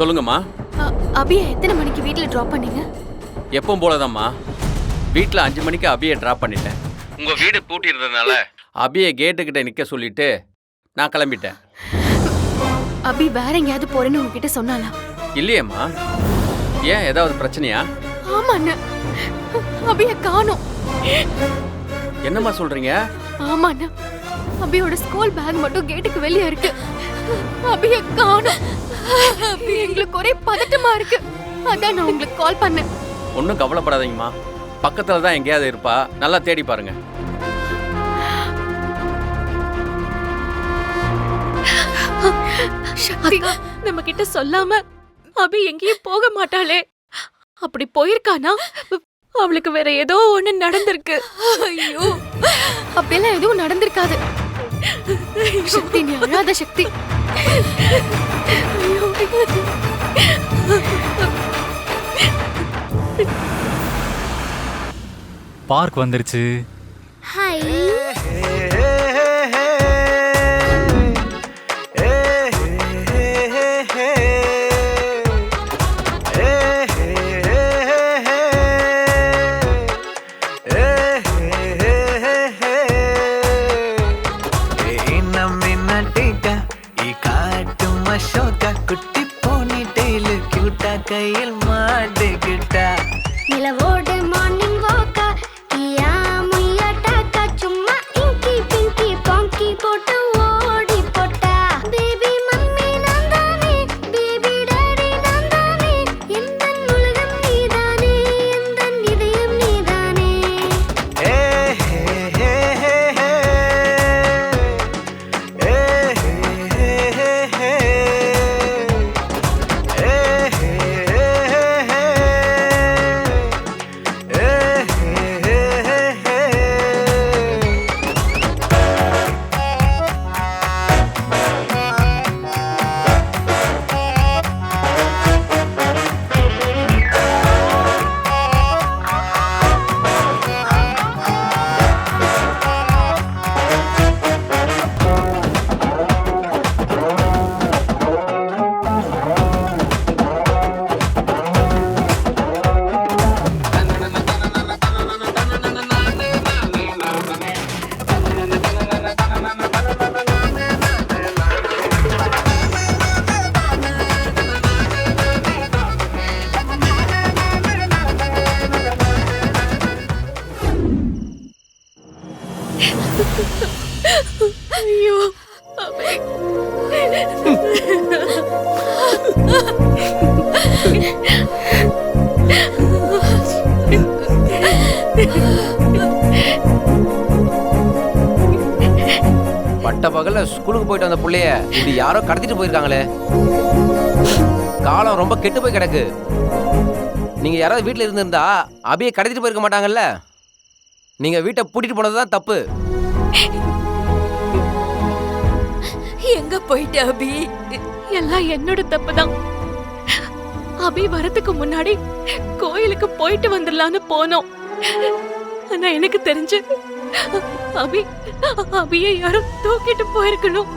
சொல்லுங்கம்மா. அபியை எத்தனை மணிக்கு வீட்ல ட்ராப் பண்ணீங்க? எப்பவும் போலதாம்மா. வீட்டில் அஞ்சு மணிக்கு அபியை ட்ராப் பண்ணிட்டேன். உங்கள் வீடு பூட்டியிருந்ததுனால? அபியை கேட்டுக்கிட்ட நிற்க சொல்லிட்டு நான் கிளம்பிட்டேன். அபி வேற எங்கேயாவது போறேன்னு உங்ககிட்ட சொன்னாலா இல்லையேம்மா. ஏன்? ஏதாவது பிரச்சனையா? ஆமா அண்ணன் அபிய காணோம். என்னம்மா சொல்கிறீங்க ஆமா அண்ணன் அபியோட ஸ்கூல் பேக் மட்டும் கேட்டுக்கு வெளியே இருக்கு. அபிய காணோம். எங்களுக்கு ஒரே பதட்டமா இருக்கு. அதான் நான் உங்களுக்கு கால் பண்ணேன். ஒன்றும் கவலைப்படாதீங்கம்மா. பக்கத்தில் தான் எங்கேயாவது இருப்பா. நல்லா தேடி பாருங்க. சக்தி நம்ம கிட்ட சொல்லாம அபி எங்கேயும் போக மாட்டாளே. அப்படி போயிருக்கானா? அவளுக்கு வேற ஏதோ ஒண்ணு நடந்திருக்கு. ஐயோ. அப்படியெல்லாம் எதுவும் நடந்திருக்காது. சக்தி நீ அழாத சக்தி. பார்க் வந்துருச்சு குட்டி போனி டெய்லு கியூட்டா கையில் ஐயோ. பட்ட பகல ஸ்கூலுக்கு போயிட்டு வந்த பிள்ளைய இப்படி யாரோ கடத்திட்டு போயிருக்காங்களே. காலம் ரொம்ப கெட்டு போய் கிடக்கு. நீங்க யாராவது வீட்டில் இருந்திருந்தா அபியை கடத்திட்டு போயிருக்க மாட்டாங்கல்ல? நீங்க வீட்டை பூட்டிட்டு போனது தான் தப்பு. எங்க போயிட்ட அபி? எல்லாம் என்னோட தப்பு தான் அபி வரதுக்கு முன்னாடி கோயிலுக்கு போயிட்டு வந்துடலான்னு போனோம். ஆனா எனக்கு தெரிஞ்சு அபி அபியை யாரும் தூக்கிட்டு போயிருக்கணும்.